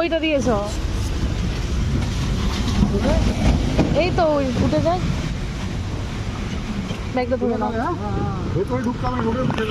ওইটা দিয়েছ? এই তো ওই উঠে যায়। ব্যাগটা ধরে নাও। ঢুকতে হবে ঢুকে উঠে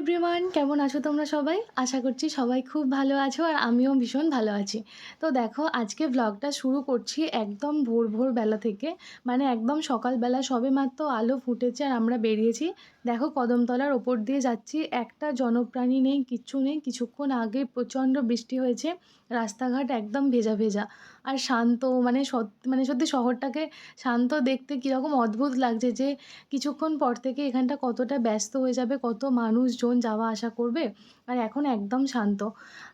এভরিওয়ান কেমন আছো তোমরা সবাই? আশা করছি সবাই খুব ভালো আছো আর আমিও ভীষণ ভালো আছি। তো দেখো, আজকে ব্লগটা শুরু করছি একদম ভোর ভোর বেলা থেকে। মানে একদম সকালবেলা সবে মাত্র আলো ফুটেছে আর আমরা বেরিয়েছি। দেখো, কদমতলার ওপর দিয়ে যাচ্ছি। একটা জনপ্রাণী নেই, কিচ্ছু নেই। কিছুক্ষণ আগে প্রচণ্ড বৃষ্টি হয়েছে। রাস্তাঘাট একদম ভেজা ভেজা। আর শান্ত মানে সত্যি মানে সত্যি শহরটাকে শান্ত দেখতে কীরকম অদ্ভুত লাগছে যে কিছুক্ষণ পর থেকে এখানটা কতটা ব্যস্ত হয়ে যাবে, কত মানুষজন যাওয়া আসা করবে আর এখন একদম শান্ত।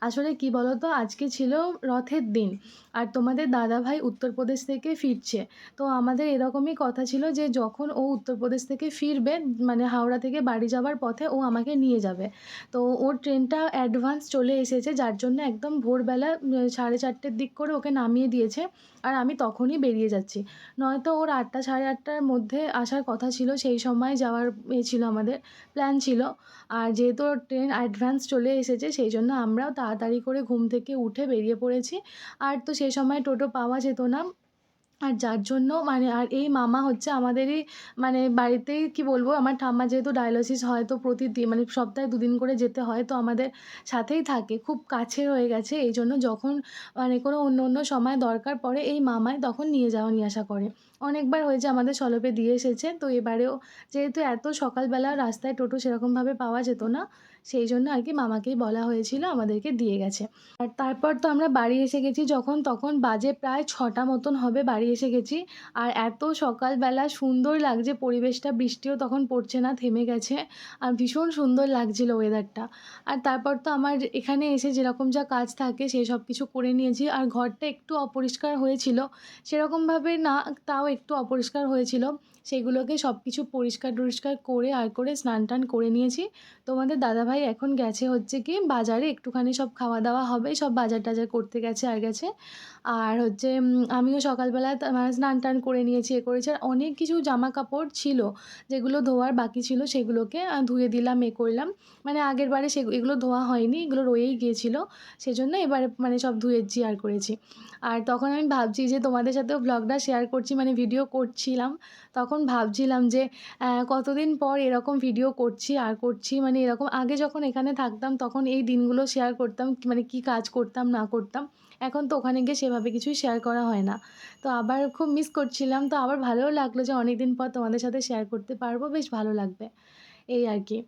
আসলে কি বলো তো আজকে ছিল রথের দিন আর তোমাদের দাদাভাই উত্তরপ্রদেশ থেকে ফিরছে। তো আমাদের এরকমই কথা ছিল যে যখন ও উত্তরপ্রদেশ থেকে ফিরবে মানে হাওড়া থেকে বাড়ি যাওয়ার পথে ও আমাকে নিয়ে যাবে। তো ওর ট্রেনটা অ্যাডভান্স চলে এসেছে, যার জন্য একদম ভোরবেলা, সাড়ে চারটের দিক করে ওকে নামিয়ে দিয়েছে আর আমি তখনই বেরিয়ে যাচ্ছি। নয়তো ওর আটটা সাড়ে আটটার মধ্যে আসার কথা ছিল, সেই সময় যাওয়ার এ ছিল আমাদের প্ল্যান ছিল। আর যেহেতু ট্রেন অ্যাডভান্স চলে এসেছে, সেই জন্য আমরাও তাড়াতাড়ি করে ঘুম থেকে উঠে বেরিয়ে পড়েছি। আর তো সেই সময় টোটো পাওয়া যেত না। আর যার জন্য মানে আর এই মামা হচ্ছে আমাদেরই মানে বাড়িতেই কি বলব, আমার ঠাম্মা যেহেতু ডায়ালিসিস হয় তো প্রতিদিন মানে সপ্তাহে দুদিন করে যেতে হয় তো আমাদের সাথেই থাকে, খুব কাছে হয়ে গেছে। এই জন্য যখন মানে কোনো অন্য অন্য সময় দরকার পড়ে এই মামাই তখন নিয়ে যাওয়া, নিয়ে আসা করে। অনেকবার হয়েছে আমাদের সলপে দিয়ে এসেছে। তো এবারেও যেহেতু এত সকালবেলা রাস্তায় টোটো সেরকমভাবে পাওয়া যেত না, সেই জন্য আর কি মামাকেই বলা হয়েছিল, আমাদেরকে দিয়ে গেছে। আর তারপর তো আমরা বাড়ি এসে গেছি, যখন তখন বাজে প্রায় ছটা মতন হবে বাড়ি এসে গেছি। আর এত সকালবেলা সুন্দর লাগছে, পরিবেশটা, বৃষ্টিও তখন পড়ছে না, থেমে গেছে। আর ভীষণ সুন্দর লাগছিল ওয়েদারটা আর তারপর তো আমার এখানে এসে যেরকম যা কাজ থাকে, সেই সব কিছু করে নিয়েছি। আর ঘরটা একটু অপরিষ্কার হয়েছিল, সেরকমভাবে না, তাও একটু অপরিষ্কার হয়েছিল। সেগুলোকে সব কিছু পরিষ্কার টরিষ্কার করে আর করে স্নান টান করে নিয়েছি। তোমাদের দাদাভাই এখন গেছে হচ্ছে কি বাজারে, একটুখানি সব খাওয়া দাওয়া হবে, সব বাজার টাজার করতে গেছে আর গেছে। আর হচ্ছে আমিও সকালবেলা মানে স্নান টান করে নিয়েছি, এ করেছি। আর অনেক কিছু জামা কাপড় ছিল, যেগুলো ধোয়ার বাকি ছিল, সেগুলোকে ধুয়ে দিলাম, এ করলাম। মানে আগের বারে সে এগুলো ধোয়া হয়নি, এগুলো রয়েই গিয়েছিল। সেজন্য এবারে মানে সব ধুয়েছি আর করেছি। আর তখন আমি ভাবছি যে তোমাদের সাথেও ব্লগটা শেয়ার করছি মানে ভিডিও করছিলাম। তখন ভাবছিলাম যে কতদিন পর এরকম ভিডিও করছি, আর করছি মানে এরকম, আগে যখন এখানে থাকতাম তখন এই দিনগুলো শেয়ার করতাম মানে কি কাজ করতাম, না করতাম, এখন তো ওখানে গিয়ে সেভাবে কিছুই শেয়ার করা হয় না। তো আবার খুব মিস করছিলাম, তো আবার ভালোও লাগল যে অনেক দিন পর তোমাদের সাথে শেয়ার করতে পারব, বেশ ভালো লাগবে। এই আর কি।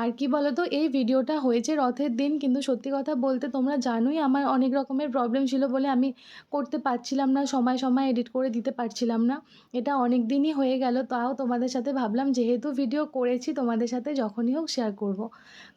আর কি বলো তো এই ভিডিওটা হয়েছে রথের দিন, কিন্তু সত্যি কথা বলতে তোমরা জানোই আমার অনেক রকমের প্রবলেম ছিল বলে আমি করতে পারছিলাম না, সময় সময় এডিট করে দিতে পারছিলাম না। এটা অনেক দিনই হয়ে গেল, তাও তোমাদের সাথে ভাবলাম যেহেতু ভিডিও করেছি তোমাদের সাথে যখনই হোক শেয়ার করব।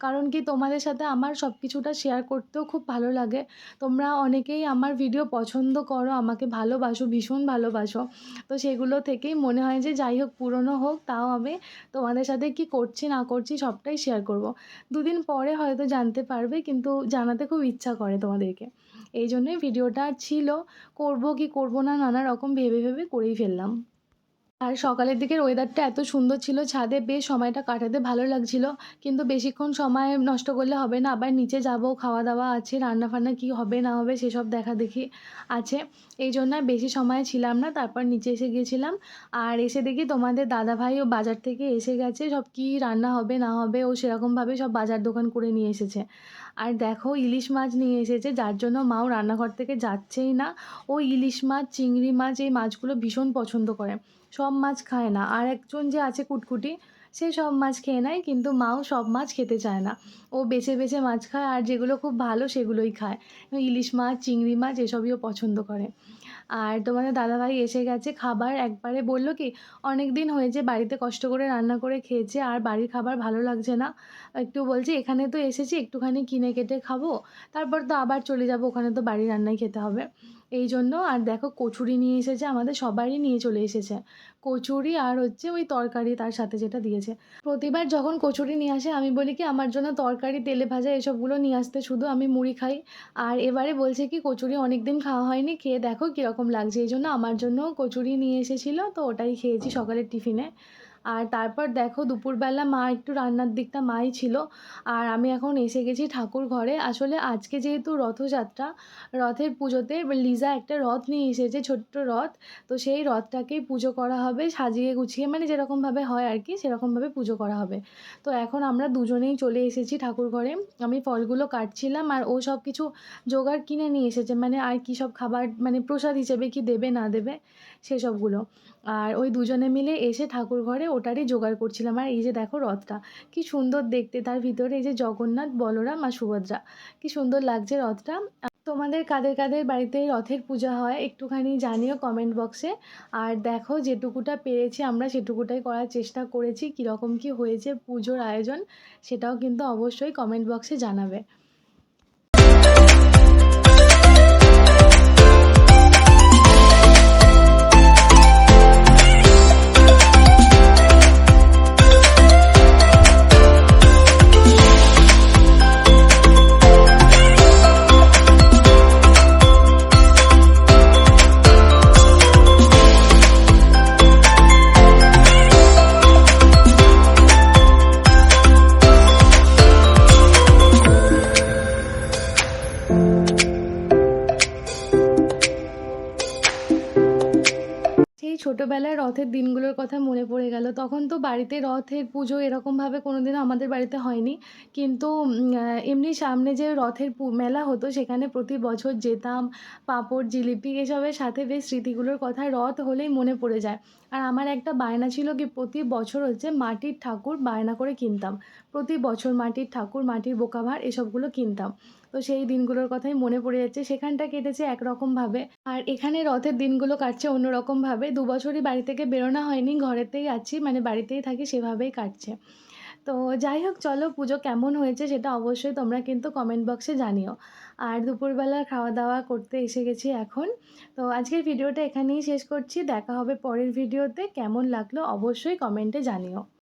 কারণ কি তোমাদের সাথে আমার সব কিছুটা শেয়ার করতেও খুব ভালো লাগে। তোমরা অনেকেই আমার ভিডিও পছন্দ করো, আমাকে ভালোবাসো, ভীষণ ভালোবাসো। তো সেগুলো থেকেই মনে হয় যে যাই হোক পুরনো হোক, তাও আমি তোমাদের সাথে কি করছি, না করছি সবটাই শেয়ার করব। দুদিন পরে হয়তো জানতে পারবে, কিন্তু জানাতে খুব ইচ্ছা করে তোমাদেরকে এই জন্যই ভিডিওটা ছিল, করব কি করব না, নানা রকম ভেবে ভেবে করেই ফেললাম আর সকালের দিকের ওয়েদারটা এত সুন্দর ছিল, ছাদে বেশ সময়টা কাটাতে ভালো লাগছিল। কিন্তু বেশিক্ষণ সময় নষ্ট করলে হবে না, আবার নিচে যাব খাওয়া দাওয়া আছে রান্না ফান্না কী হবে, না হবে সেসব দেখা দেখি আছে। এই জন্য বেশি সময় ছিলাম না, তারপর নিচে এসে গিয়েছিলাম। আর এসে দেখি তোমাদের দাদাভাই ও বাজার থেকে এসে গেছে, সব কী রান্না হবে, না হবে, ও সেরকমভাবে সব বাজার দোকান করে নিয়ে এসেছে। আর দেখো ইলিশ মাছ নিয়ে এসেছে, যার জন্য মাও রান্নাঘর থেকে যাচ্ছেই না। ও ইলিশ মাছ, চিংড়ি মাছ, এই মাছগুলো ভীষণ পছন্দ করে। সব মাছ খায় না। আর একজন যে আছে কুটকুটি, সে সব মাছ খেয়ে নেয়, কিন্তু মাও সব মাছ খেতে চায় না। ও বেছে বেছে মাছ খায়, আর যেগুলো খুব ভালো সেগুলোই খায়। ইলিশ মাছ, চিংড়ি মাছ, এসবই ও পছন্দ করে। আর তোমাদের দাদাভাই এসে গেছে খাবার, একবারে বলল কি, অনেক দিন হয়েছে, বাড়িতে কষ্ট করে রান্না করে খেয়েছে, আর বাড়ির খাবার ভালো লাগছে না। একটু বলছে, এখানে তো এসেছি, একটুখানি কিনে কেটে খাব, তারপর তো আবার চলে যাব, ওখানে তো বাড়ির রান্নাই খেতে হবে। এই জন্য আর দেখো কচুরি নিয়ে এসেছে, আমাদের সবারই নিয়ে চলে এসেছে। কচুরি আর হচ্ছে ওই তরকারি তার সাথে যেটা দিয়েছে। প্রতিবার যখন কচুরি নিয়ে আসে, আমি বলি কি, আমার জন্য তরকারি, তেলে ভাজা এসবগুলো নিয়ে আসতে, শুধু আমি মুড়ি খাই। আর এবারে বলছে কি, কচুরি অনেক দিন খাওয়া হয়নি, খেয়ে দেখো কীরকম লাগছে। এই জন্য আমার জন্য কচুরি নিয়ে এসেছিল, তো ওটাই খেয়েছি সকালের টিফিনে। আর তারপর দেখো দুপুরবেলা মা একটু রান্নার দিকটা মাই ছিল। আর আমি এখন এসে গেছি ঠাকুর ঘরে। আসলে আজকে যেহেতু রথযাত্রা, রথের পুজোতে লিজা একটা রথ নিয়ে এসেছে, ছোট্ট রথ। তো সেই রথটাকেই পুজো করা হবে, সাজিয়ে গুছিয়ে মানে যেরকমভাবে হয় আর কি, সেরকমভাবে পুজো করা হবে। তো এখন আমরা দুজনেই চলে এসেছি ঠাকুর ঘরে। আমি ফলগুলো কাটছিলাম আর ও সব কিছু জোগাড় কিনে নিয়ে এসেছে। মানে আর কী সব খাবার মানে প্রসাদ হিসেবে কি দেবে না দেবে, সেসবগুলো। আর ওই দুজনে মিলে এসে ঠাকুর ঘরে ওটারই জোগাড় করছিলাম। আর এই যে দেখো রথটা, কি সুন্দর দেখতে। তার ভিতরে এই যে জগন্নাথ, বলরাম আর সুভদ্রা, কি সুন্দর লাগছে রথটা। তোমাদের কাদের কাদের বাড়িতে রথের পূজা হয় একটুখানি জানিও কমেন্ট বক্সে আর দেখো যেটুকুটা পেরেছি আমরা সেটুকুটাই করার চেষ্টা করেছি। কীরকম কী হয়েছে পুজোর আয়োজন সেটাও কিন্তু অবশ্যই কমেন্ট বক্সে জানাবে। ছোটোবেলায় রথের দিনগুলোর কথা মনে পড়ে গেল। তখন তো বাড়িতে রথের পুজো এরকমভাবে কোনো দিনও আমাদের বাড়িতে হয়নি। কিন্তু এমনি সামনে যে রথের মেলা হতো, সেখানে প্রতি বছর যেতাম, পাঁপড়, জিলিপি এসবের সাথে বেশ স্মৃতিগুলোর কথা রথ হলেই মনে পড়ে যায়। আর আমার একটা বায়না ছিল কি, প্রতি বছর হচ্ছে মাটির ঠাকুর বায়না করে কিনতাম। প্রতি বছর মাটির ঠাকুর, মাটির বোকাভার এসবগুলো কিনতাম। তো সেই দিনগুলোর কথাই মনে পড়ে যাচ্ছে। সেখানটা কেটেছে একরকমভাবে। আর এখানে রথের দিনগুলো কাটছে অন্যরকমভাবে। দু বছরই বাড়ি থেকে বেরোনো হয়নি, ঘরেতেই আছি মানে বাড়িতেই থাকি, সেভাবেই কাটছে। তো যাই হোক, চলো পুজো কেমন হয়েছে সেটা অবশ্যই তোমরা কিন্তু কমেন্ট বক্সে জানিও। আর দুপুরবেলা খাওয়া দাওয়া করতে এসে গেছি এখন। তো আজকের ভিডিওটা এখানেই শেষ করছি। দেখা হবে পরের ভিডিওতে। কেমন লাগল অবশ্যই কমেন্টে জানিও।